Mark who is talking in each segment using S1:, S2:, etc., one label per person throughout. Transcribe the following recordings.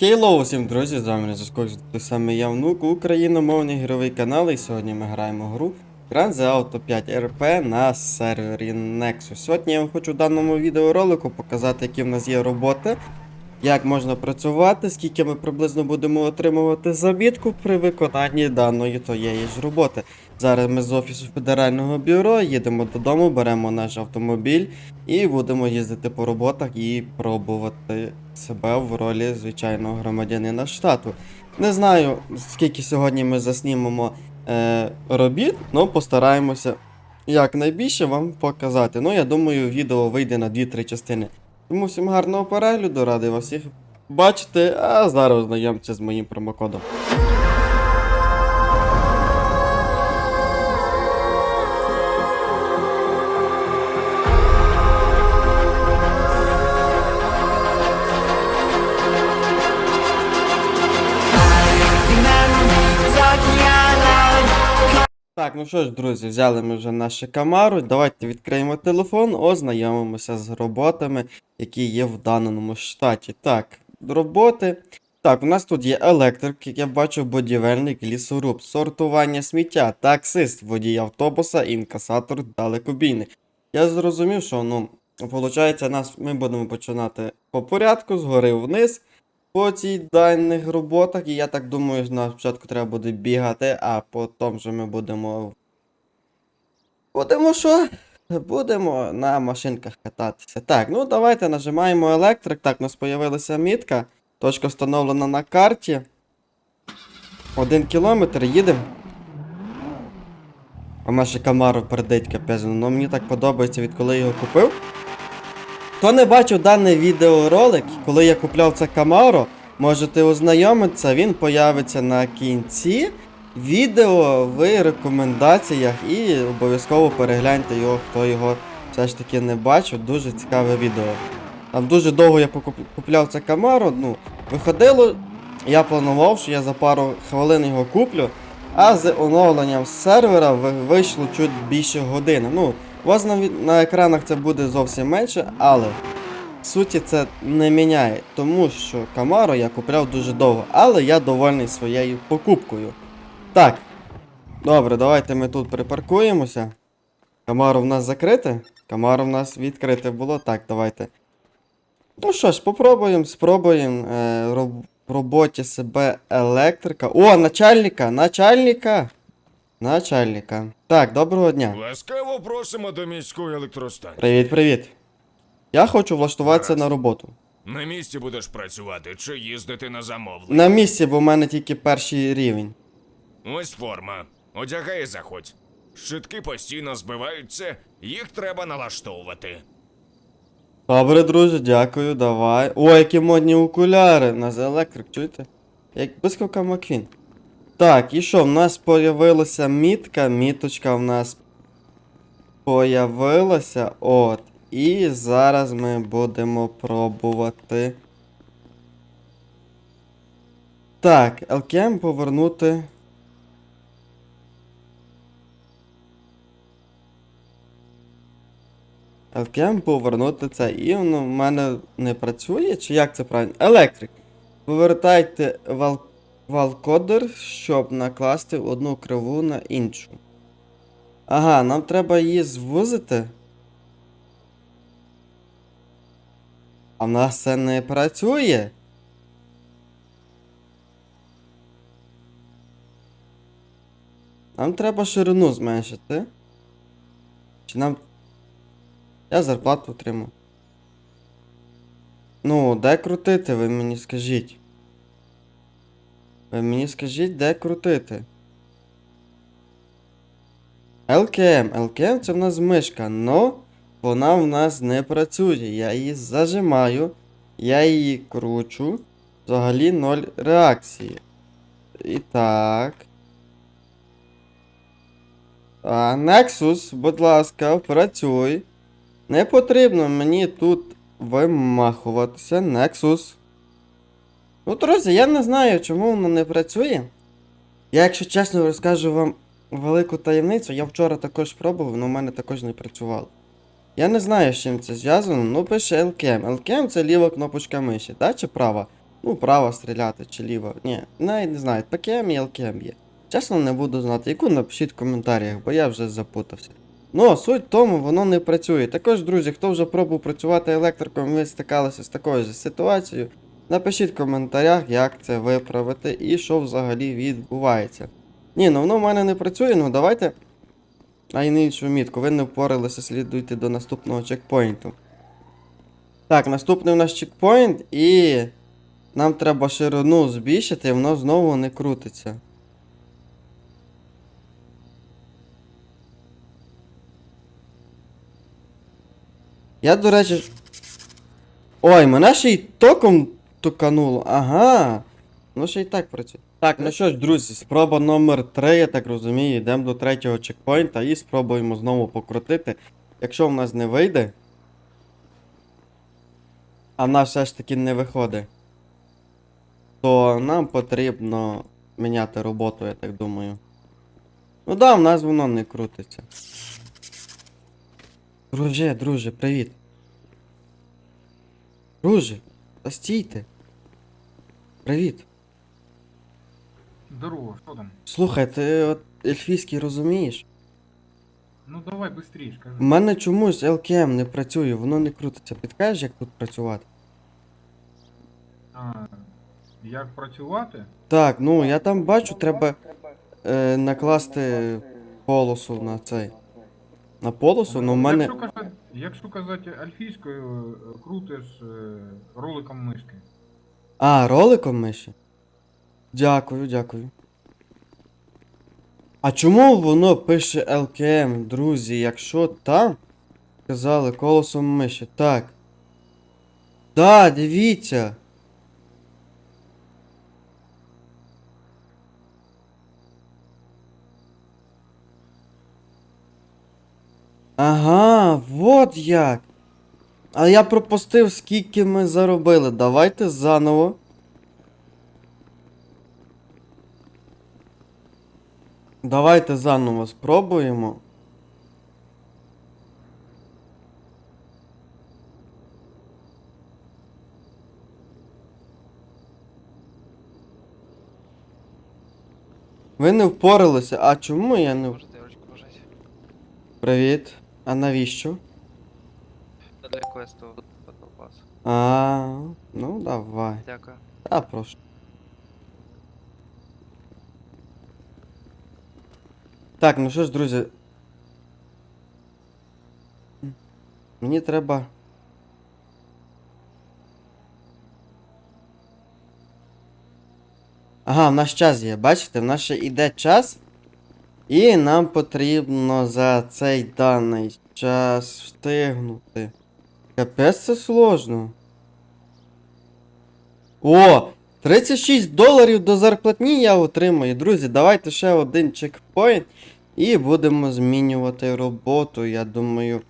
S1: Хейлоу всім друзі, з вами на зв'язку самий я внук, україномовний ігровий канал, і сьогодні ми граємо гру Grand Theft Auto 5 RP на сервері Nexus. Сьогодні я вам хочу в даному відеоролику показати, які в нас є роботи, як можна працювати, скільки ми приблизно будемо отримувати забітку при виконанні даної тієї ж роботи. Зараз ми з офісу федерального бюро їдемо додому, беремо наш автомобіль і будемо їздити по роботах і пробувати себе в ролі звичайного громадянина штату. Не знаю, скільки сьогодні ми заснімемо е, робіт, але постараємося якнайбільше вам показати. Ну, я думаю, відео вийде на 2-3 частини. Тому всім гарного перегляду, радий вас всіх бачити, а зараз ознайомтеся з моїм промокодом. Так, ну що ж, друзі, взяли ми вже нашу камеру. Давайте відкриємо телефон, ознайомимося з роботами, які є в даному штаті. Так, роботи. Так, у нас тут є електрик, як я бачу, будівельник, лісоруб, сортування сміття, таксист, водій автобуса, інкасатор, далекобійник. Я зрозумів, що ну, виходить, нас ми будемо починати по порядку, згори вниз по цій даних роботах. І я так думаю, що нам спочатку треба буде бігати, а потім вже ми будемо. Будемо що? Будемо на машинках кататися. Так, ну давайте нажимаємо електрик. Так, у нас з'явилася мітка. Точка встановлена на карті. Один кілометр, їдемо. А наша Камару передить капець. Ну мені так подобається, відколи я його купив. Хто не бачив даний відеоролик, коли я купляв це Camaro, можете ознайомитися, він появиться на кінці відео в рекомендаціях і обов'язково перегляньте його, хто його все ж таки не бачив. Дуже цікаве відео. Там дуже довго я купляв це Camaro, ну, виходило, я планував, що я за пару хвилин його куплю, а з оновленням сервера вийшло чуть більше години. Ну, у вас на, на екранах це буде зовсім менше, але суті це не міняє, тому що Camaro я купляв дуже довго, але я довольний своєю покупкою. Так. Добре, давайте ми тут припаркуємося. Camaro в нас закрите. Camaro в нас відкрите було. Так, давайте. Ну що ж, попробуємо, спробуємо е, в роботі себе електрика. О, начальника! Начальника! Начальника. Так, доброго дня.
S2: Ласкаво просимо до міської електростанції.
S1: Привіт, привіт. Я хочу влаштуватися
S2: Гаразд.
S1: на роботу.
S2: На місці будеш працювати чи їздити на замовлення.
S1: На місці, бо в мене тільки перший рівень.
S2: Ось форма. Одягай і заходь. Щитки постійно збиваються, їх треба налаштовувати.
S1: Добре, друже, дякую, давай. О, які модні окуляри. У нас електрик, чуєте? Як блискавка Маквін. Так, і що, в нас появилася мітка, міточка в нас появилася. От. І зараз ми будемо пробувати. Так, LKM повернути. LKM повернути це. І воно в мене не працює, чи як це правильно? Електрик. Повертайте вал... валкодер, щоб накласти одну криву на іншу. Ага, нам треба її звузити. А в нас це не працює. Нам треба ширину зменшити. Чи нам. Я зарплату отримав. Ну, де крутити, ви мені скажіть. Ви мені скажіть, де крутити. LKM. LKM це в нас мишка, но вона в нас не працює. Я її зажимаю, я її кручу. Взагалі ноль реакції. І так. А, Nexus, будь ласка, працюй. Не потрібно мені тут вимахуватися. Nexus. Ну, друзі, я не знаю, чому воно не працює. Я, якщо чесно, розкажу вам велику таємницю. Я вчора також пробував, але в мене також не працювало. Я не знаю, з чим це зв'язано, ну пише LKM. LKM це ліва кнопочка миші, так чи права? Ну, право стріляти чи ліво. Ні, навіть не знаю, ПКМ і ЛКМ є. Чесно, не буду знати, яку напишіть в коментарях, бо я вже запутався. Ну, суть в тому, воно не працює. Також, друзі, хто вже пробував працювати електриком, ви стикалися з такою ж ситуацією. Напишіть в коментарях, як це виправити і що взагалі відбувається. Ні, ну воно в мене не працює, ну давайте. А й на іншу мітку. Ви не впоралися, слідуйте до наступного чекпоінту. Так, наступний у нас чекпоінт, і нам треба ширину збільшити, і воно знову не крутиться. Я, до речі. Ой, мене ще й током тукануло. Ага. Ну ще й так працює. Так, ну що ж, друзі, спроба номер 3, я так розумію, йдемо до третього чекпоінта і спробуємо знову покрутити. Якщо в нас не вийде. А в нас все ж таки не виходить. То нам потрібно міняти роботу, я так думаю. Ну да, в нас воно не крутиться. Друже, друже, привіт. Друже, та стійте. Привіт.
S3: Здорово, что там?
S1: Слухай, ти от ельфійський розумієш?
S3: Ну давай быстрее.
S1: У мене чомусь ЛКМ не працює, воно не крутиться. Підкажеш, як тут працювати?
S3: А, як працювати?
S1: Так, ну я там бачу, треба е, накласти полосу на цей. На полосу, ну в мене.
S3: Якщо казати, якщо казати альфійською, е, крутиш е, роликом мишки.
S1: А, роликом миші? Дякую, дякую. А чому воно пише LKM, друзі, якщо там казали колосом миші? Так. Да, дивіться. Ага, вот як. А я пропустив, скільки ми заробили. Давайте заново. Давайте заново спробуємо. Ви не впоралися. А чому я не. Привіт. А навіщо?
S4: Для квесту Pass.
S1: А, ну давай.
S4: Дякую.
S1: Та прошу. Так, ну що ж, друзі. Мені треба. Ага, в нас час є. Бачите, в нас ще йде час. І нам потрібно за цей даний час встигнути. Капець це сложно. О! 36 доларів до зарплатні я отримаю. Друзі, давайте ще один чекпоінт. І будемо змінювати роботу. Я думаю,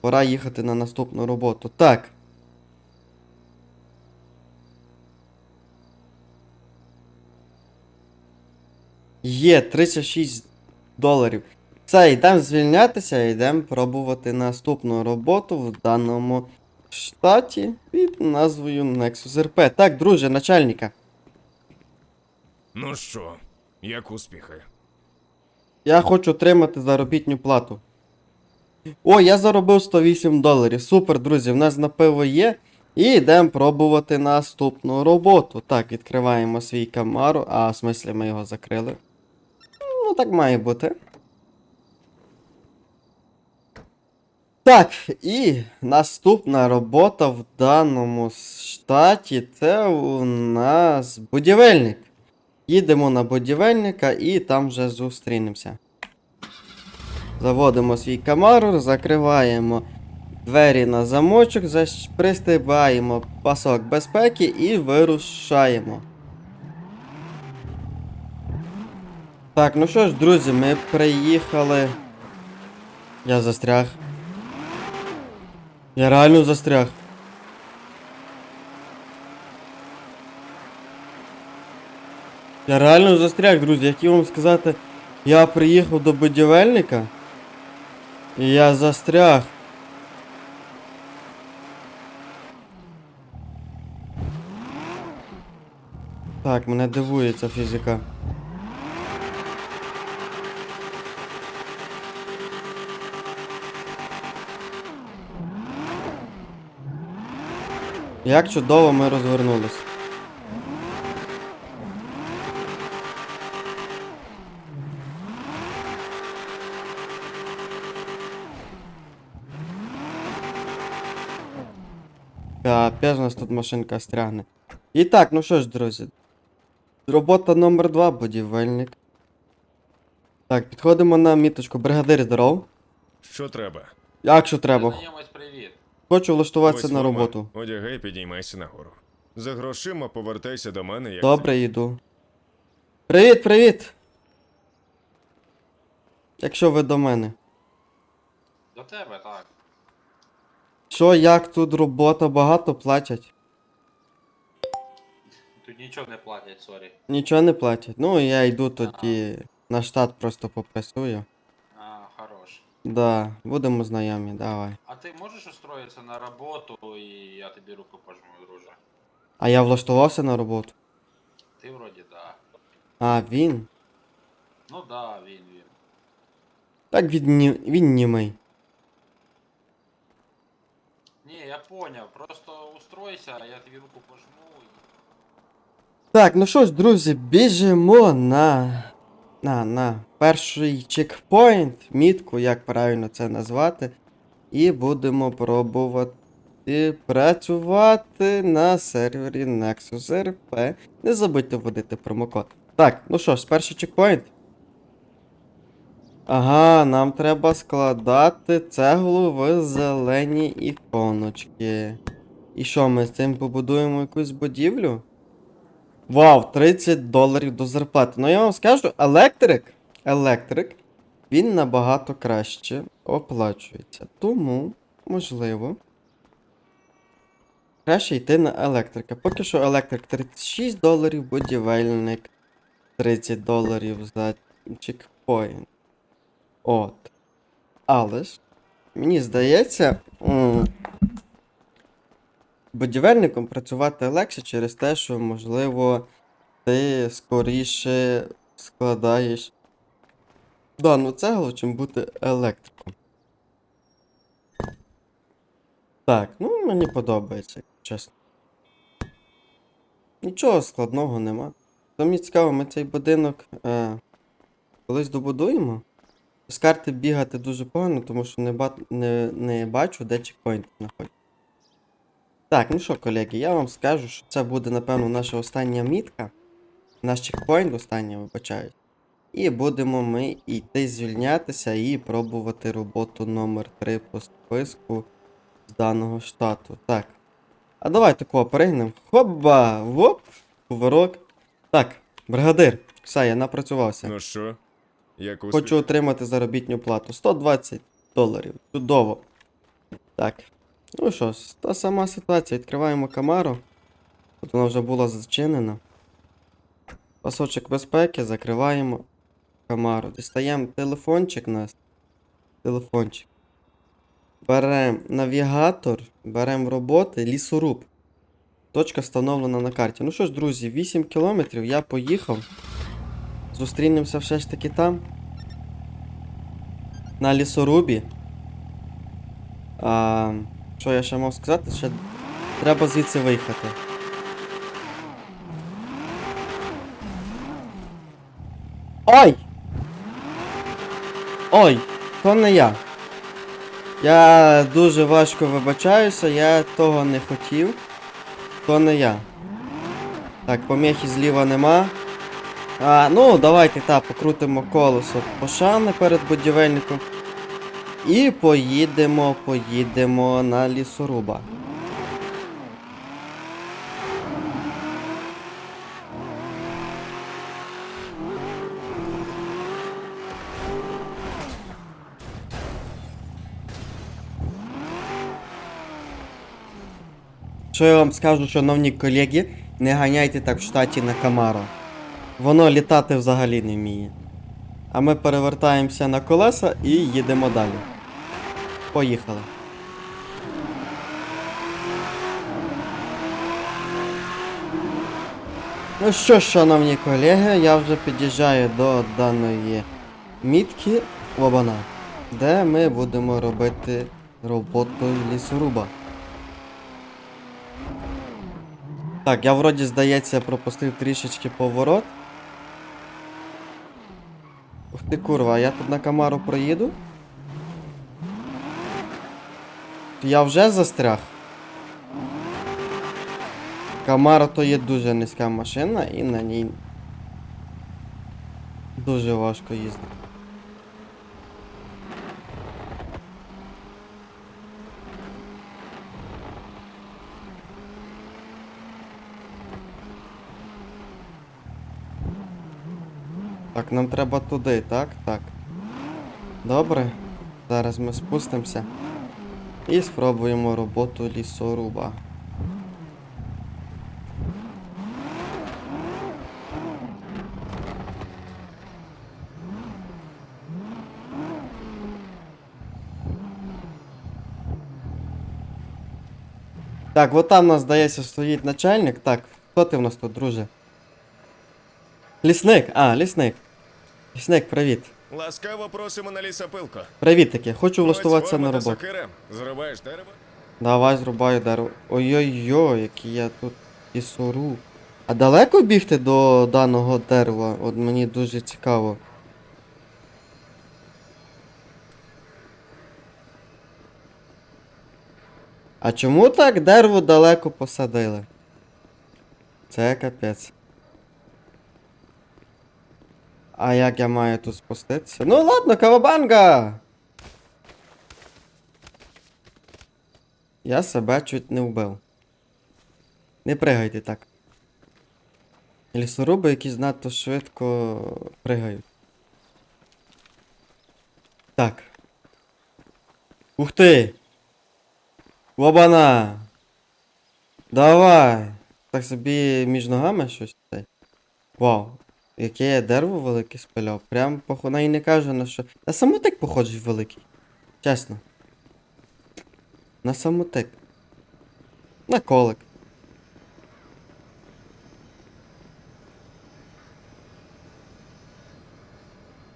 S1: пора їхати на наступну роботу. Так. Є 36 доларів. Все, йдемо звільнятися, йдемо пробувати наступну роботу в даному штаті під назвою Nexus RP. Так, друже, начальника.
S2: Ну що, як успіхи?
S1: Я хочу отримати заробітню плату. О, я заробив 108 доларів. Супер, друзі, в нас на пиво є. І йдемо пробувати наступну роботу. Так, відкриваємо свій камару. А, в смислі, ми його закрили. Ну, так має бути. Так, і наступна робота в даному штаті це у нас будівельник. Їдемо на будівельника і там вже зустрінемося. Заводимо свій камару, закриваємо двері на замочок, пристибаємо пасок безпеки і вирушаємо. Так, ну що ж, друзі, ми приїхали. Я застряг. Я реально застряг. Я реально застряг, друзі. Як вам сказати, я приїхав до будівельника. І я застряг. Так, мене дивує ця фізика. Як чудово ми розвернулись. Капець, у нас тут машинка стрягне. І так, ну що ж, друзі. Робота номер 2 будівельник. Так, підходимо на міточку. Бригадир, здоров.
S2: Що треба?
S1: Як що треба?
S5: Знайомець, привіт.
S1: Хочу влаштуватися
S2: Ось
S1: на
S2: форма.
S1: роботу.
S2: Одягай, підіймайся нагору. За грошима повертайся до мене, як
S1: Добре, йду. Привіт, привіт! Якщо ви до мене.
S5: До тебе, так.
S1: Що, як тут робота, багато платять?
S5: Тут нічого не платять, сорі.
S1: Нічого не платять. Ну, я йду тоді на штат просто попрацюю.
S5: А, хорош.
S1: Да, будемо знайомі, давай.
S5: А ти можеш устроїтися на роботу і я тобі руку пожму, друже?
S1: А я влаштувався на роботу.
S5: Ти вроді да.
S1: А, він?
S5: Ну да, він, він.
S1: Так він, ні... він німий.
S5: Ні, я поняв, просто устройся, а я тобі руку пожму і.
S1: Так, ну що ж, друзі, біжимо на. На, на Перший чекпоінт, мітку, як правильно це назвати. І будемо пробувати працювати на сервері Nexus RP. Не забудьте вводити промокод. Так, ну що ж, перший чекпоінт. Ага, нам треба складати цеглу в зелені іконочки. І що, ми з цим побудуємо якусь будівлю? Вау, 30 доларів до зарплати. Ну я вам скажу, електрик, електрик, він набагато краще оплачується. Тому, можливо, краще йти на електрика. Поки що електрик 36 доларів, будівельник 30 доларів за чекпоінт. От. Але ж, мені здається. Будівельником працювати легше через те, що, можливо, ти скоріше складаєш дану цеглу, чим бути електриком. Так, ну мені подобається, чесно. Нічого складного нема. То мені цікаво, ми цей будинок е, колись добудуємо. З карти бігати дуже погано, тому що не, ба- не, не бачу, де чекпоінти знаходяться. Так, ну що, колеги, я вам скажу, що це буде, напевно, наша остання мітка. Наш чекпоінт останній, вибачаю. І будемо ми йти звільнятися і пробувати роботу номер 3 по списку з даного штату. Так. А давай такого перегнемо. Хопба! Воп! Поворок. Так, бригадир. Все, я напрацювався.
S2: Ну що? Як успіх?
S1: Хочу отримати заробітну плату. 120 доларів. Чудово. Так. Ну що ж, та сама ситуація. Відкриваємо камеру. Тут вона вже була зачинена. Пасочок безпеки, закриваємо камеру. Дістаємо телефончик нас. Телефончик. Беремо навігатор, беремо роботи, лісоруб. Точка встановлена на карті. Ну що ж, друзі, 8 кілометрів, я поїхав. Зустрінемося все ж таки там. На лісорубі. А, що я ще мав сказати? Ще треба звідси виїхати. Ой! Ой! То не я. Я дуже важко вибачаюся, я того не хотів. То не я. Так, поміхи зліва нема. А, ну, давайте так, покрутимо колесо пошани перед будівельником. І поїдемо, поїдемо на лісоруба. Що я вам скажу, шановні колеги, не ганяйте так в штаті на Камаро. Воно літати взагалі не вміє. А ми перевертаємося на колеса і їдемо далі. Поїхали. Ну що ж, шановні колеги, я вже під'їжджаю до даної мітки Лобана, де ми будемо робити роботу лісоруба. Так, я вроді, здається, пропустив трішечки поворот. Ух ти курва, я тут на камару проїду. Я вже застряг. Камара то є дуже низька машина і на ній дуже важко їздити. Нам треба туди, так? Так. Добре. Зараз ми спустимося і спробуємо роботу лісоруба. Так, от там у нас, здається, стоїть начальник. Так, хто ти в нас тут, друже? Лісник! А, лісник. Лісник, привіт.
S2: Ласкаво просимо на лісопилку.
S1: Привіт таки, хочу влаштуватися на роботу.
S2: Зрубаєш дерево?
S1: Давай зрубаю дерево. Ой-ой-ой, який я тут лісоруб. А далеко бігти до даного дерева? От мені дуже цікаво. А чому так дерево далеко посадили? Це капець. А як я маю тут спуститися? Ну ладно, кавабанга! Я себе чуть не вбив. Не пригайте так. Лісоруби, які надто швидко пригають. Так. Ух ти! Лобана! Давай! Так собі між ногами щось. Вау! Яке я дерево велике спиляв. Прям похона і не каже на що. На самотик похожий великий. Чесно. На самотик. На колик.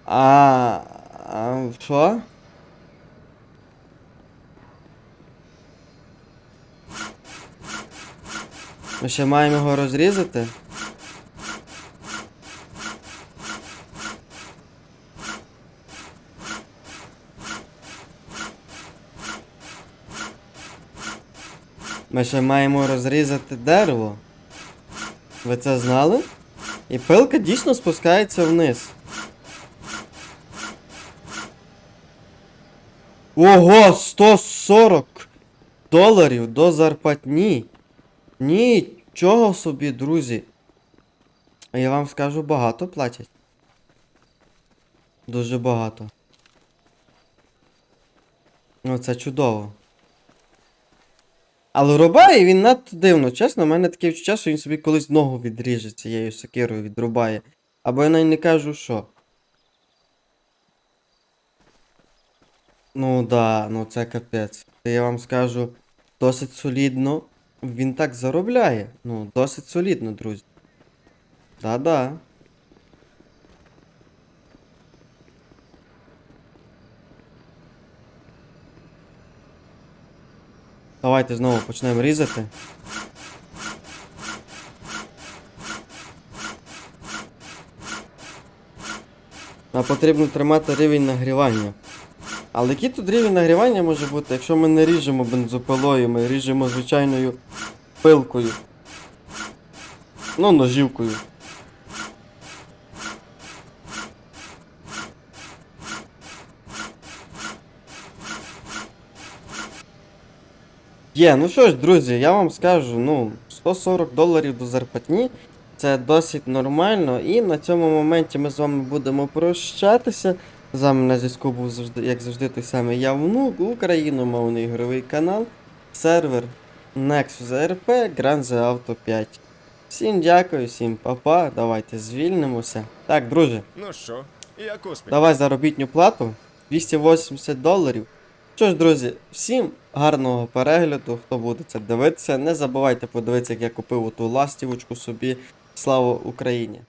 S1: А, а що? Ми ще маємо його розрізати? Ми ще маємо розрізати дерево. Ви це знали? І пилка дійсно спускається вниз. Ого, 140 доларів до зарплатні. Нічого собі, друзі. Я вам скажу, багато платять. Дуже багато. Ну, це чудово. Але рубає він надто дивно. Чесно, у мене таке відчуття, що він собі колись ногу відріже цією сокирою відрубає. Або я навіть не кажу що. Ну да, ну це капець. Та я вам скажу, досить солідно. Він так заробляє. Ну, досить солідно, друзі. Да-да. Давайте знову почнемо різати. А потрібно тримати рівень нагрівання. Але який тут рівень нагрівання може бути, якщо ми не ріжемо бензопилою, ми ріжемо звичайною пилкою. Ну, ножівкою. Є, ну що ж, друзі, я вам скажу, ну, 140 доларів до зарплатні. Це досить нормально. І на цьому моменті ми з вами будемо прощатися. З вами на зв'язку був завжди, як завжди, той самий я внук, україномовний ігровий канал, сервер Nexus RP Grand The Auto 5. Всім дякую, всім па-па, давайте звільнимося. Так, друже,
S2: Ну що, як успіх?
S1: давай заробітню плату 280 доларів. Що ж, друзі, всім гарного перегляду, хто буде це дивитися. Не забувайте подивитися, як я купив оту ластівочку собі. Слава Україні!